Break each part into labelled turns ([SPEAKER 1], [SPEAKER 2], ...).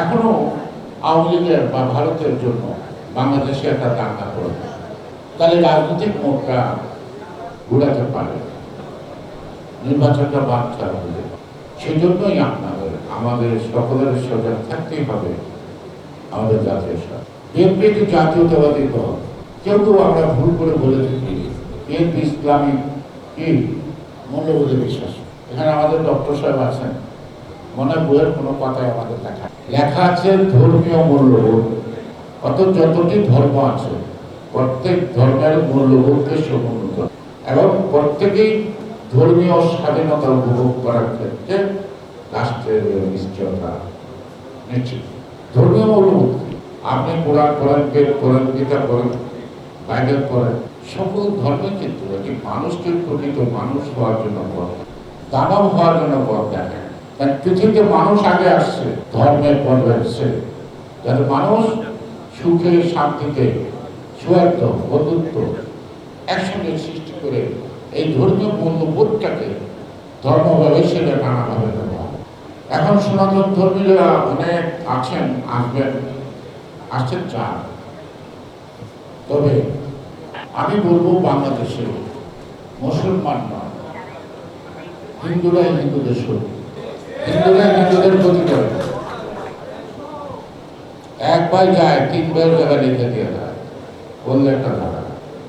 [SPEAKER 1] এখনও আওয়ামী লীগের বা ভারতের জন্য বাংলাদেশে একটা দাঙ্গা করে তাহলে রাজনৈতিক মোড়টা ঘুরাতে পারে। নির্বাচনটা ছাড়া হবে সেই জন্যই আপনাদের, আমাদের সকলের সজাগ থাকতেই হবে আমাদের জাতীয় স্বার্থ বিএনপি একটি জাতীয়তাবাদী দল। কেউ কেউ আমরা ভুল করে বলে থাকি বিএনপি ইসলামিক কি? মূল্যবোধে বিশ্বাস। এখানে আমাদের ডক্টর সাহেব আছেন। মনে বইয়ের কোনো কথাই আমাদের লেখা লেখা আছে ধর্মীয় মূল্যবোধ। অর্থাৎ যতটি ধর্ম আছে, প্রত্যেক ধর্মের মূল্যবোধকে সমুন্নত এবং প্রত্যেকেই ধর্মীয় স্বাধীনতা উপভোগ করার ক্ষেত্রে রাষ্ট্রের নিশ্চয়তা নিশ্চিত। ধর্মীয় মূল্যবোধ? আপনি কোরআন বেদ পড়েন, গীতা পড়েন, বাইবেল পড়েন, সকল ক্ষেত্রে একটি মানুষকে প্রকৃত মানুষ হওয়ার জন্য পথ। দানব হওয়ার জন্য পথ দেখেন কারণ পৃথিবীতে মানুষ আগে আসছে, ধর্মের পর্বে আসছে। যাতে মানুষ সুখে, শান্তিতে, সুয়ার্থ, বন্ধুত্ব একসঙ্গে সৃষ্টি করে এই ধর্মীয় মূল্যবোধটাকে ধর্মভাবে সেটা নানাভাবে দেওয়া এখন সনাতন ধর্মীরা অনেক আছেন, আসবেন, আসছেন চান। তবে আমি বলব বাংলাদেশে মুসলমান নয়, হিন্দুরাই হিন্দুদের শত্রু। একবার যায়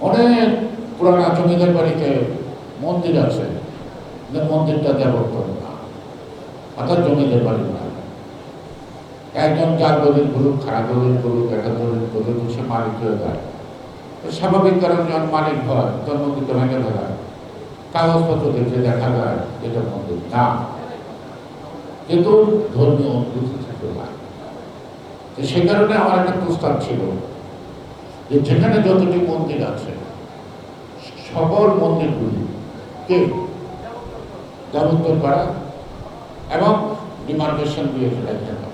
[SPEAKER 1] অনেক বাড়িতে মন্দির আছে। মন্দিরটা অর্থাৎ বাড়ি না। একজন যার দলিল করুক খারাপ দলিল করুক একটা দলিল করুক সে মালিক হয়ে যায়। স্বাভাবিক কারণ যখন মালিক হয় তখন মন্দিরটা ভেঙে কাগজপত্র দেখলে দেখা যায়, এটা মন্দির না। কিন্তু ধর্মীয় অনুভূতি থাকে না। তো সে কারণে আমার একটা প্রস্তাব ছিল যে যেখানে যতটি মন্দির আছে, সকল মন্দিরগুলি কে? দেবোত্তর করা এবং ডিমার্কেশন দিয়ে ফেলে দেওয়া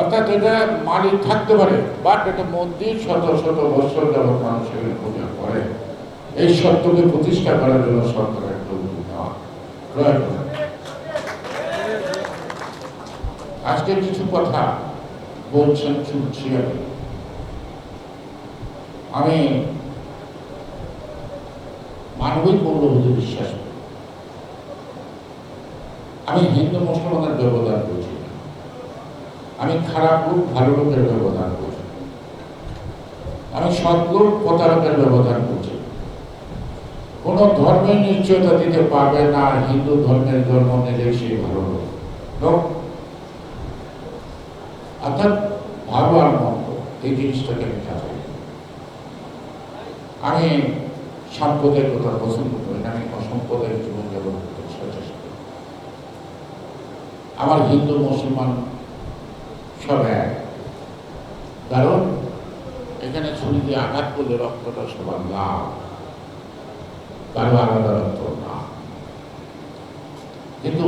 [SPEAKER 1] অর্থাৎ এটা মালিক থাকতে পারে, বাট এটা মন্দির শত শত বছর যাবৎ মানুষ এখানে পূজা করে। এই সত্যকে প্রতিষ্ঠা করার জন্য সরকারের একটা উদ্যোগ নেওয়া প্রয়োজন। আজকে কিছু কথা বলছেন শুনছি আমি মানবিক মূল্যবোধে বিশ্বাস করি। আমি হিন্দু মুসলমানের ব্যবধান না। আমি খারাপ লোক, ভালো লোকের ব্যবধান বুঝি আমি সৎ প্রতারকের ব্যবধান বুঝি কোন ধর্মের নিশ্চয়তা দিতে পারবে না হিন্দু ধর্মের জন্ম নিলে সেই ভালো লোক অর্থাৎ ভালো আর এই জিনিসটাকে আমি যাচাই আমি সাম্প্রদায়িক কথা পছন্দ করি না, আমি অসাম্প্রদায়িক জীবনযাপন করতে সচেষ্ট আমার হিন্দু, মুসলমান সব এক। কারণ এখানে ছুরি দিয়ে আঘাত করলে রক্তটা সবার লাভ কারও আলাদা রক্ত না। কিন্তু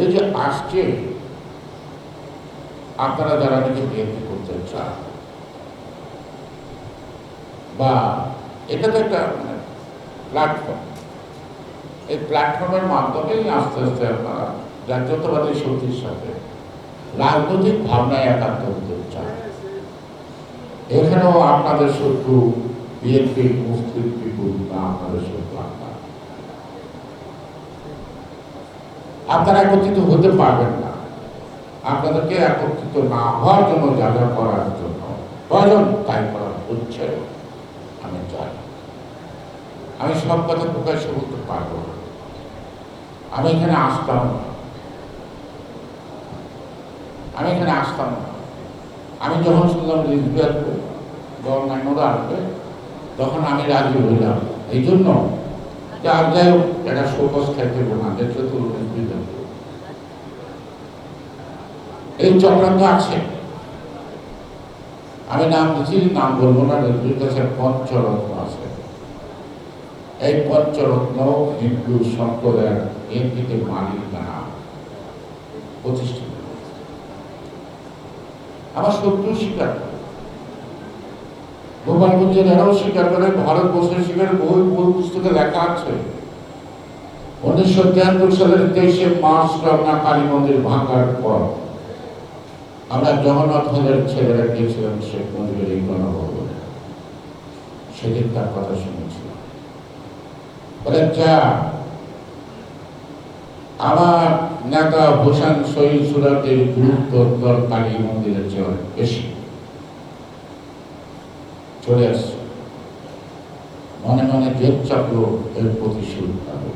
[SPEAKER 1] এই যে আসছে আপনারা যারা নাকি বিএনপি করতে চান বা এটা তো একটা প্ল্যাটফর্ম এই প্ল্যাটফর্মের মাধ্যমেই আস্তে আস্তে আপনারা জাতীয়তাবাদী শক্তির সাথে রাজনৈতিক ভাবনায় একান্ত হতে চান। এখানেও আপনাদের শত্রু বিএনপি, মুসলিম পিপুল না, আপনাদের শত্রু আপনার। আপনারা একত্রিত হতে পারবেন না। আপনাদেরকে একত্রিত না হওয়ার জন্য যা যা করার জন্য প্রয়োজন, তাই করা হচ্ছে আমি চাই। আমি সব কথা প্রকাশ্যে বলতে পারব আমি এখানে আসতাম না। আমি এখানে আসতাম না। আমি যখন শুনলাম লিখবে আসবে গভর্নমেন্টরা আসবে, তখন আমি রাজি হইলাম। এই জন্য যে আর যাই হোক, একটা শোকস খাইতে না দেখলে তো এই চক্রান্ত আছে। আমি নাম দিচ্ছি নাম বলব না রেলওয়ের কাছে পঞ্চরত্ন আছে। এই পঞ্চরত্ন হিন্দু সম্প্রদায়ের এমপিতে মালিকানা প্রতিষ্ঠিত আমার শত্রু স্বীকার করে। গোপালগঞ্জের এরাও স্বীকার করে, ভারতবর্ষের স্বীকার বহু বহু পুস্তকে লেখা আছে। উনিশশো তিয়াত্তর সালের তেইশে মার্চ রমনা কালী মন্দির ভাঙার পর আমরা জগন্নাথ হলের ছেলেরা গিয়েছিলাম শেখ মুজিবের এই গণভবনে। সেদিন তার কথা শুনেছিলাম। যা আমার নেতা শহীদ সুরাতের গুরুত্ব কালী মন্দিরের চেয়ে অনেক বেশি। চলে আসছে। মনে মনে দেব চক্র এর প্রতিশোধ পাবো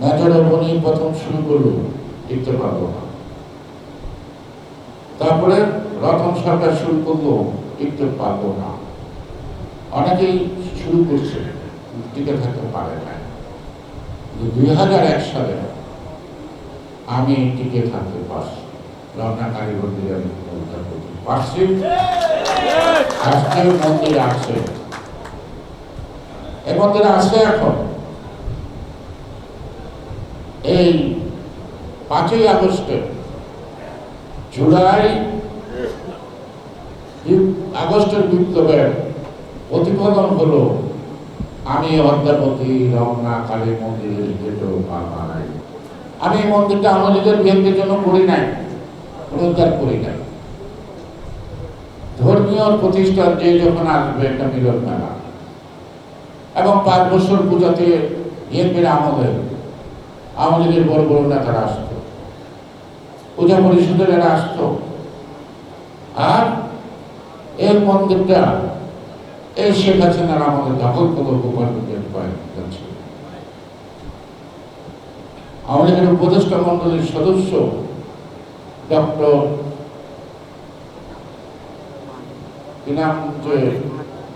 [SPEAKER 1] মেজরের বনি প্রথম শুরু করল টিকতে পারব না। তারপরে রতন সরকার শুরু করল টিকতে পারব না। অনেকেই শুরু করছে, টিকে থাকতে পারে না। দুই হাজার এক সালে আমি টিকে থাকতে পারছি। রমনা কারিগর দিয়ে আমি উদ্ধার করতে পারছি। আজকে মন্দির আছে। এই মন্দির আছে এখন। এই পাঁচই আগস্টে জুলাই আগস্টের বিপ্লবের প্রতিফলন হলো, আমি অদ্যাবতী রমনা কালী মন্দিরের পারবা নাই আমি এই মন্দিরটা আমার নিজের জন্য করি নাই রোজগার করি নাই। ধর্মীয় প্রতিষ্ঠান যে যখন আসবে একটা মিলন মেলা, এবং পাঁচ বছর পূজাতে বিএনপির আমলে আওয়ামী লীগের বড় বড় নেতারা আসতো পূজা পরিষদের এরা আসতো। আর এই মন্দিরটা এই শেখ হাসিনার আমাদের দখল করে কয়েকজন ছিল। উপদেষ্টা মন্ডলীর সদস্য ডক্টর কি নাম যে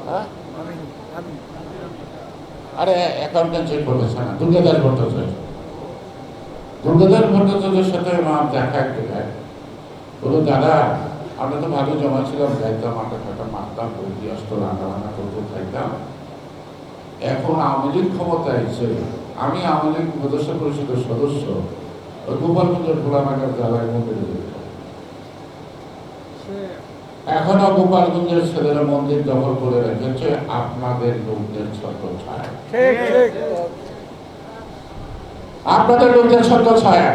[SPEAKER 1] হ্যাঁ? আরে অ্যাকাউন্টেন্সি প্রফেশন দুর্গাদাস ভট্টাচার্য। দুর্গাদাস ভট্টাচার্যের সাথে আমার দেখা একটু যায় বলো দাদা আমরা তো ভালো জমা ছিলাম যাইতাম আটা টাকা মারতাম বই আসতো রান্না বান্না করতে খাইতাম। এখন আওয়ামী লীগ ক্ষমতায় এসে আমি আওয়ামী লীগ উপদেষ্টা পরিষদের সদস্য। গোপালগঞ্জের খোলামাটার জ্বালায় মন্দিরে এখনও গোপালগঞ্জের ছেলেরা মন্দির দখল করে রেখেছে আপনাদের লোকদের ছোট ছায়া আপনাদের লোকদের ছোট ছায়া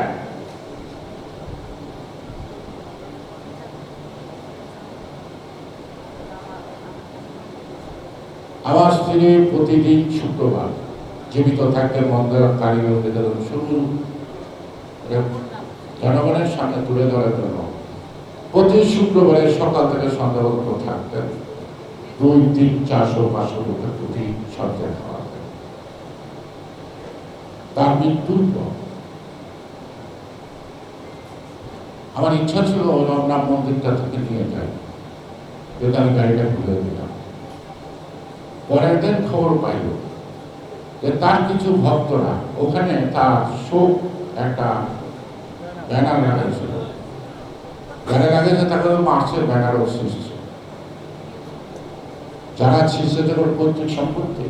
[SPEAKER 1] আমার স্ত্রী প্রতিদিন শুক্রবার জীবিত থাকতে জনগণের সামনে তুলে ধরার জন্য প্রতি শুক্রবারে সকাল থেকে সন্ধ্যা পর্যন্ত থাকতেন। দুই, তিন, চারশো পাঁচশো লোকের প্রতি সরকার তার মৃত্যুর পর আমার ইচ্ছা ছিল রমনা মন্দিরটা থেকে নিয়ে যাই। যেটা আমি গাড়িটা খুলে দিলাম। পরের দিন খবর পাইল যে তার কিছু ভক্তরা ওখানে তার শোক একটা ব্যানার লাগাইছিল। ব্যানার লাগাইছে তাকে মার্চের ব্যানারও ছিঁড়ছে যারা ছিঁড়ছে তখন পৈতৃক সম্পত্তি।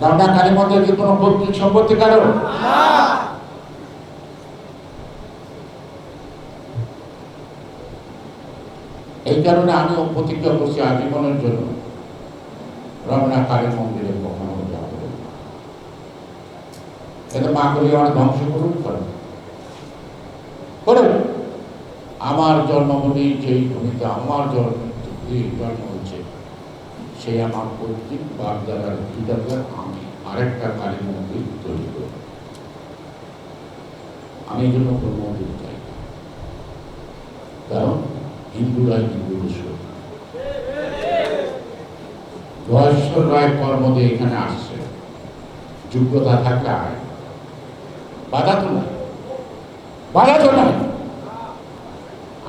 [SPEAKER 1] রান্না কালী মন্দির কি কোনো পৈতৃক সম্পত্তি কারণ এই কারণে আমিও প্রতিজ্ঞা করছি আজীবনের জন্য রমনা কালী মন্দিরে কখনো যাব। এটা মা করি আমার ধ্বংস করুন করেন করুন আমার জন্মভূমি যেই ভূমিতে আমার জন্ম জন্ম হচ্ছে সেই আমার প্রত্যেক বাগদাদার পিতাকে আমি আরেকটা কালী মন্দির তৈরি করব। আমি এই জন্য কোনো মন্দির চাই কারণ হিন্দুরা হিন্দু ঈশ্বর। বয়স্কর রায় কর্মদে এখানে আসছে। যোগ্যতা আয়। বাধা তো নাই। বাধা তো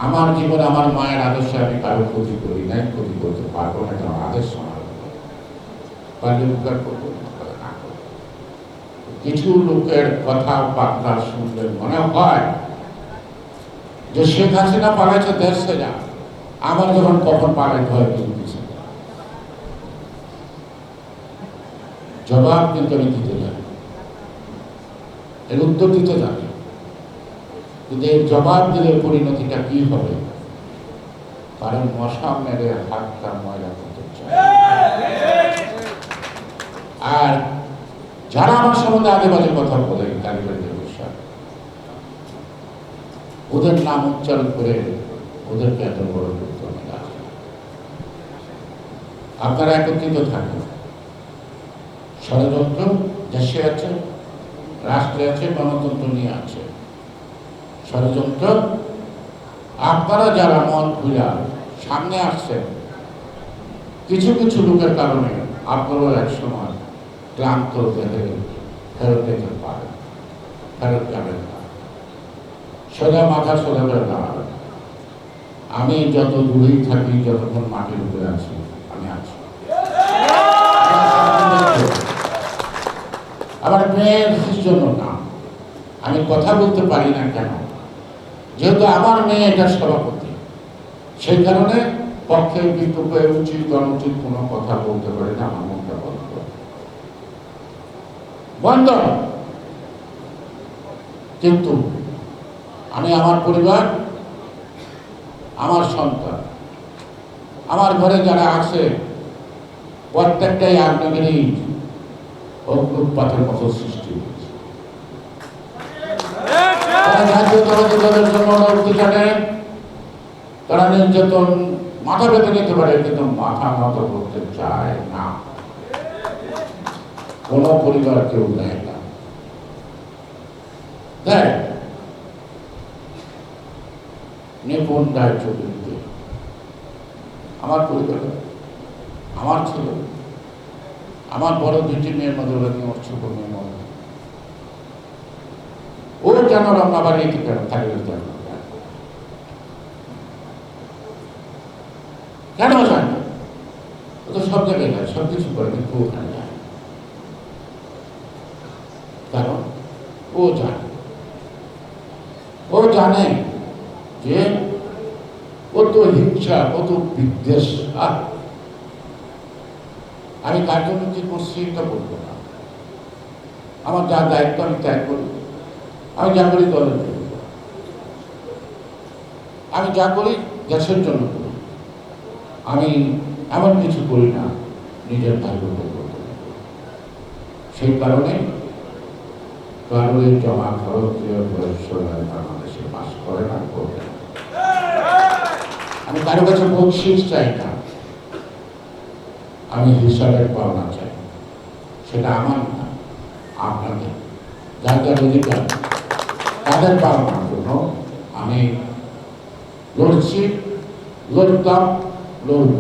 [SPEAKER 1] আমার জীবনে, আমার মায়ের আদর্শে আমি কারও ক্ষতি করি নাই, ক্ষতি করতে পারব না কারণ আদর্শ, আমার পারলে উপকার করব। কিছু লোকের কথা বার্তা শুনলে মনে হয় যে শেখ হাসিনা পালাইছে দেশ ছেড়ে। আমার যখন কখন পালাইতে হয় কিছু জবাব কিন্তু আমি দিতে জানি এর উত্তর দিতে জানি কিন্তু এর জবাব দিলে পরিণতিটা কি হবে? কারণ মশা মেরে হাতটা ময়লা করতে আর যারা আমার সম্বন্ধে আগে বাজে কথা বলে কারিগরি ব্যবসা ওদের নাম উচ্চারণ করে ওদেরকে এত বড় রাজি না। আপনারা একত্রিত থাকুন। ষড়যন্ত্র দেশে আছে, রাষ্ট্রে আছে, গণতন্ত্র নিয়ে আছে। ষড়যন্ত্র। আপনারা যারা মন খুলে সামনে আসছেন, কিছু কিছু লোকের কারণে আপনারাও এক সময় ক্লান্ত দেহে ফেরত যেতে পারেন, ফেরত যাবেন না। সোজা মাথা সোজা করে দাঁড়াবেন। আমি যত দূরেই থাকি, যতক্ষণ মাটির উপরে আছি, আমি আছি। আমার মেয়ের জন্য না। আমি কথা বলতে পারি না কেন? যেহেতু আমার মেয়ে এটা সভাপতি, সেই কারণে পক্ষে বিক্ষোভে উচিত অনুচিত কোনো কথা বলতে পারি না, আমার মনটা বন্ধ বন্ধ। কিন্তু আমি আমার পরিবার, আমার সন্তান, আমার ঘরে যারা আছে, প্রত্যেকটাই আগ্নেয়গিরি অগ্নুৎপাতের মতো সৃষ্টি হয়েছে। তারা মাথা পেতে নিতে পারে কিন্তু মাথা করতে চায় না। কোন পরিবার কেউ দেয় না দেয় নিপুণ চৌধুরীকে। আমার পরিবার আমার ছেলে। আমার বড় দুটি মেয়ের মধ্যে ওরা নিয়ে ওর কেন রান্নাবাড়ি কেন থাকবে কেন কেন যায় না? ও তো সব জায়গায় যায়, সব কিছু করে, কিন্তু ওখানে যায় কারণ ও জানে। ও জানে যে কত হিংসা কত বিদ্বেষ। আহ! আমি কার জন্য কি করছি, এটা বলব না। আমার যা দায়িত্ব, আমি ত্যাগ করি। আমি যা করি দলের আমি যা করি দেশের জন্য আমি এমন কিছু করি না, নিজের ভাগ্য সেই কারণে কারোর জমা খরচ দিয়ে বাংলাদেশে বাস করে না, করবে না। আমি কারও কাছে বকশিস চাই না। আমি হিসাবের পাওনা চাই। সেটা আমার না, আপনাদের। যার যার অধিকার তাদের পাওনার জন্য আমি লড়ছি লড়তাম লড়ব